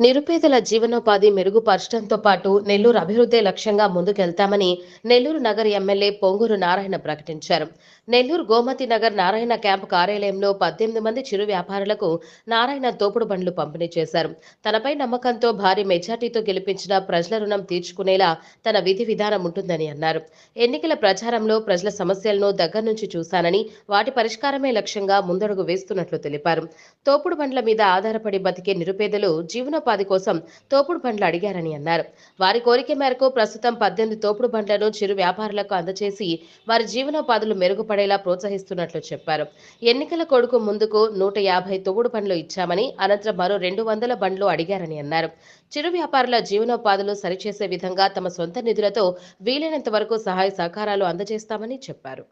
నిరుపేదల జీవనోపాధి మెరుగుపరచడంతో పాటు నెల్లూరు అభివృద్ధి లక్ష్యంగా ముందుకెళ్తామని నెల్లూరు నగర్ ఎమ్మెల్యే పొంగూరు నారాయణ ప్రకటించారు. నెల్లూరు గోమతి నగర్ నారాయణ క్యాంపు కార్యాలయంలో పద్దెనిమిది మంది చిరు వ్యాపారులకు నారాయణ తోపుడు బండ్లు పంపిణీ చేశారు. తనపై నమ్మకంతో భారీ మెజార్టీతో గెలిపించిన ప్రజల రుణం తీర్చుకునేలా తన విధి విధానం ఉంటుందని అన్నారు. ఎన్నికల ప్రచారంలో ప్రజల సమస్యలను దగ్గర నుంచి చూశానని వాటి పరిష్కారమే లక్ష్యంగా ముందడుగు వేస్తున్నట్లు తెలిపారు. తోపుడు బండ్ల మీద ఆధారపడి బతికే నిరుపేదలు జీవన జీవనోపాధి కోసం తోపుడు బండ్లు అడిగారని అన్నారు. వారి కోరిక మేరకు ప్రస్తుతం పద్దెనిమిది తోపుడు బండ్లను చిరు వ్యాపారులకు అందజేసి వారి జీవనోపాధులు మెరుగుపడేలా ప్రోత్సహిస్తున్నట్లు చెప్పారు. ఎన్నికల కొడుకు ముందుకు నూట యాభై తోపుడు బండ్లు ఇచ్చామని అనంతరం మరో రెండు వందల బండ్లు అడిగారని అన్నారు. చిరు వ్యాపారుల జీవనోపాధులు సరిచేసే విధంగా తమ సొంత నిధులతో వీలైనంత వరకు సహాయ సహకారాలు అందజేస్తామని చెప్పారు.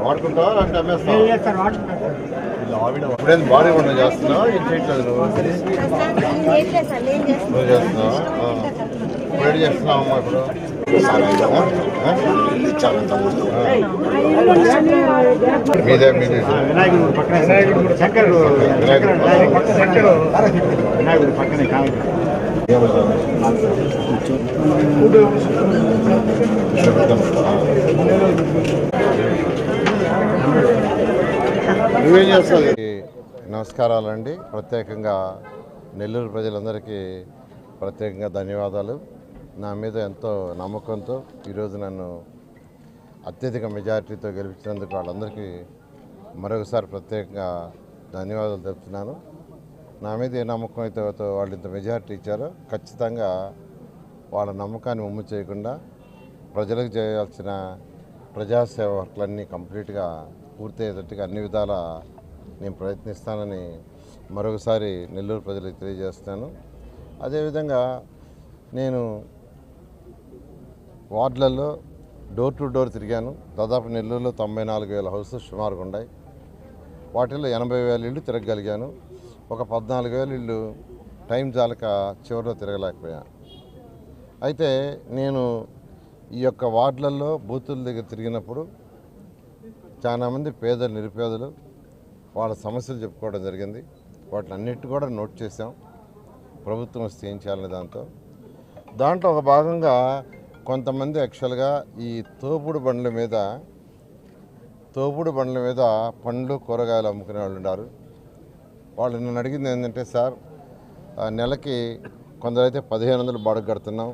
వాడుకుంటావా అంటే అమ్మేస్తావా ఇప్పుడేం బాడీ చేస్తున్నావా ఏం చేయట్లేదు నువ్వు చేస్తున్నావా ఇప్పుడు ఏం చేస్తున్నావు అమ్మా ఇప్పుడు మీదే మీదే వినాయకుడు పక్కన వినాయకుడు వినాయకుడు. పక్కనే కాదు నమస్కారాలండి. ప్రత్యేకంగా నెల్లూరు ప్రజలందరికీ ప్రత్యేకంగా ధన్యవాదాలు. నా మీద ఎంతో నమ్మకంతో ఈరోజు నన్ను అత్యధిక మెజారిటీతో గెలిపించినందుకు వాళ్ళందరికీ మరొకసారి ప్రత్యేకంగా ధన్యవాదాలు తెలుపుతున్నాను. నా మీద ఏ నమ్మకం అయితే వాళ్ళు ఇంత మెజారిటీ ఇచ్చారో ఖచ్చితంగా వాళ్ళ నమ్మకాన్ని ఉమ్ము చేయకుండా ప్రజలకు చేయాల్సిన ప్రజాసేవ వర్క్లన్నీ కంప్లీట్గా పూర్తయ్యేటట్టుగా అన్ని విధాల నేను ప్రయత్నిస్తానని మరొకసారి నెల్లూరు ప్రజలకు తెలియజేస్తాను అదేవిధంగా నేను వార్డులలో డోర్ టు డోర్ తిరిగాను. దాదాపు నెల్లూరులో తొంభై నాలుగు వేల హౌసెస్ సుమారుగా ఉన్నాయి. వాటిల్లో ఎనభై వేల ఇళ్ళు తిరగగలిగాను. ఒక పద్నాలుగు వేలు ఇల్లు టైం జాలక చివరిలో తిరగలేకపోయాను. అయితే నేను ఈ యొక్క వార్డులలో బూతుల దగ్గర తిరిగినప్పుడు చాలామంది పేదలు నిరుపేదలు వాళ్ళ సమస్యలు చెప్పుకోవడం జరిగింది. వాటిని అన్నిటి కూడా నోట్ చేసాం ప్రభుత్వం వస్తే ఏం చేయాలనే దాంతో. దాంట్లో ఒక భాగంగా కొంతమంది యాక్చువల్గా ఈ తోపుడు బండ్ల మీద తోపుడు బండ్ల మీద పండ్లు కూరగాయలు అమ్ముకునే వాళ్ళు ఉన్నారు వాళ్ళు నన్ను అడిగింది ఏంటంటే సార్ నెలకి కొందరైతే పదిహేను వందలు బాడుకు కడుతున్నాం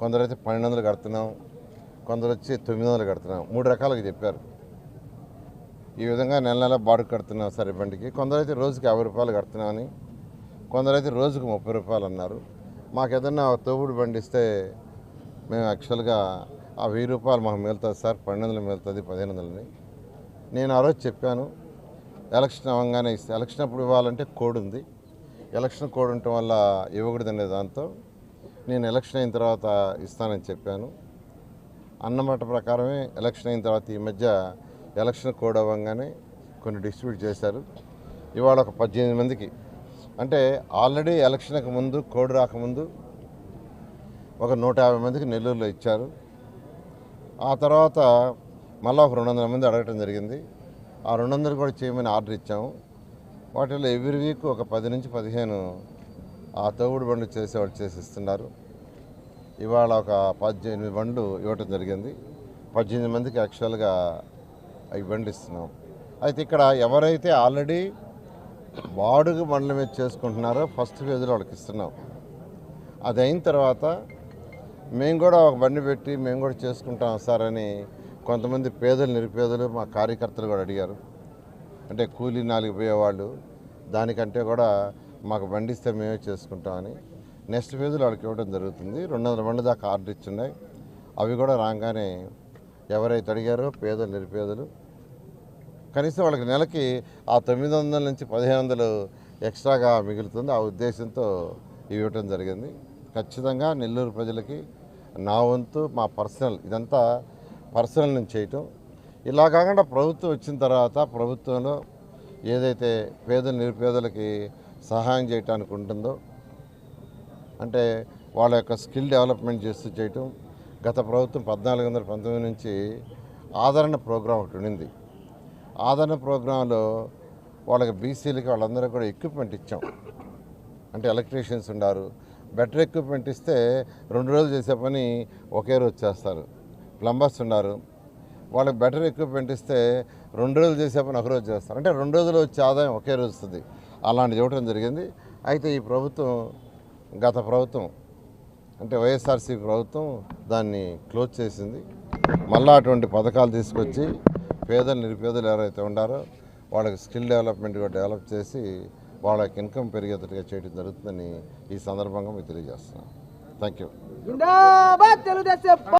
కొందరైతే పన్నెండు వందలు కడుతున్నాం కొందరు వచ్చి తొమ్మిది వందలు కడుతున్నాం. మూడు రకాలుగా చెప్పారు. ఈ విధంగా నెల నెల బాడుగ కడుతున్నాం సార్ బండికి కొందరైతే రోజుకి యాభై రూపాయలు కడుతున్నామని కొందరైతే రోజుకు ముప్పై రూపాయలు అన్నారు. మాకు ఏదన్నా తోపుడు బండి ఇస్తే మేము యాక్చువల్గా ఆ వెయ్యి రూపాయలు మాకు మిగులుతుంది సార్ పన్నెండు వందలు మిగులుతుంది పదిహేను వందలని. నేను ఆ రోజు చెప్పాను ఎలక్షన్ అవ్వగానే ఇస్తే ఎలక్షన్ అప్పుడు ఇవ్వాలంటే కోడ్ ఉంది. ఎలక్షన్ కోడ్ ఉండటం వల్ల ఇవ్వకూడదనే దాంతో నేను ఎలక్షన్ అయిన తర్వాత ఇస్తానని చెప్పాను. అన్నమాట ప్రకారమే ఎలక్షన్ అయిన తర్వాత ఈ మధ్య ఎలక్షన్ కోడ్ అవ్వగానే కొన్ని డిస్ట్రిబ్యూట్ చేశారు. ఇవాళ ఒక పద్దెనిమిది మందికి. అంటే ఆల్రెడీ ఎలక్షన్కి ముందు కోడ్ రాకముందు ఒక నూట యాభై మందికి నెల్లూరులో ఇచ్చారు. ఆ తర్వాత మళ్ళీ ఒక రెండు వందల మంది అడగటం జరిగింది. ఆ రెండు వందలు కూడా చేయమని ఆర్డర్ ఇచ్చాము. వాటిలో ఎవ్రీ వీక్ ఒక పది నుంచి పదిహేను ఆ తోగుడు బండ్లు చేసేవాళ్ళు చేసి ఇస్తున్నారు. ఇవాళ ఒక పద్దెనిమిది బండ్లు ఇవ్వటం జరిగింది. పద్దెనిమిది మందికి యాక్చువల్గా అవి బండ్లు ఇస్తున్నాం. అయితే ఇక్కడ ఎవరైతే ఆల్రెడీ వాడుక బండ్ల మీద చేసుకుంటున్నారో ఫస్ట్ ఫేజ్లో వాళ్ళకి ఇస్తున్నాం. అది అయిన తర్వాత మేము కూడా ఒక బండి పెట్టి మేము కూడా చేసుకుంటాం సార్ అని కొంతమంది పేదలు నిరుపేదలు మా కార్యకర్తలు కూడా అడిగారు. అంటే కూలీ నాలుగు పోయేవాళ్ళు దానికంటే కూడా మాకు వండిస్తే మేమే చేసుకుంటామని. నెక్స్ట్ ఫేజ్లో వాళ్ళకి ఇవ్వడం జరుగుతుంది. రెండు వందల మంది దాకా ఆర్డర్ ఇచ్చున్నాయి. అవి కూడా రాగానే ఎవరైతే అడిగారో పేదలు నిరుపేదలు కనీసం వాళ్ళకి నెలకి ఆ తొమ్మిది వందల నుంచి పదిహేను వందలు ఎక్స్ట్రాగా మిగులుతుంది. ఆ ఉద్దేశంతో ఇవి ఇవ్వటం జరిగింది. ఖచ్చితంగా నెల్లూరు ప్రజలకి నా వంతు మా పర్సనల్ ఇదంతా పర్సనల్ నుంచి చేయటం. ఇలా కాకుండా ప్రభుత్వం వచ్చిన తర్వాత ప్రభుత్వంలో ఏదైతే పేద నిరుపేదలకి సహాయం చేయటానికి ఉంటుందో అంటే వాళ్ళ యొక్క స్కిల్ డెవలప్మెంట్ చేస్తూ చేయటం గత ప్రభుత్వం పద్నాలుగు వందల పంతొమ్మిది నుంచి ఆదరణ ప్రోగ్రాం ఒకటి ఉండింది. ఆదరణ ప్రోగ్రాంలో వాళ్ళకి బీసీలకి వాళ్ళందరూ కూడా ఎక్విప్మెంట్ ఇచ్చాం. అంటే ఎలక్ట్రీషియన్స్ ఉన్నారు బెటర్ ఎక్విప్మెంట్ ఇస్తే రెండు రోజులు చేసే పని ఒకే రోజు చేస్తారు. ప్లంబర్స్ ఉన్నారు. వాళ్ళకి బెటర్ ఎక్విప్మెంట్ ఇస్తే రెండు రోజులు చేసే పని ఒక రోజు చేస్తారు. అంటే రెండు రోజులు వచ్చే ఆదాయం ఒకే రోజు వస్తుంది. అలాంటిది చూడటం జరిగింది. అయితే ఈ ప్రభుత్వం గత ప్రభుత్వం అంటే వైఎస్ఆర్సీ ప్రభుత్వం దాన్ని క్లోజ్ చేసింది. మళ్ళా అటువంటి పథకాలు తీసుకొచ్చి పేదలు నిరుపేదలు ఎవరైతే ఉన్నారో వాళ్ళకి స్కిల్ డెవలప్మెంట్ కూడా డెవలప్ చేసి వాళ్ళకి ఇన్కమ్ పెరిగేటట్టుగా చేయడం జరుగుతుందని ఈ సందర్భంగా మీకు తెలియజేస్తున్నాను. Thank you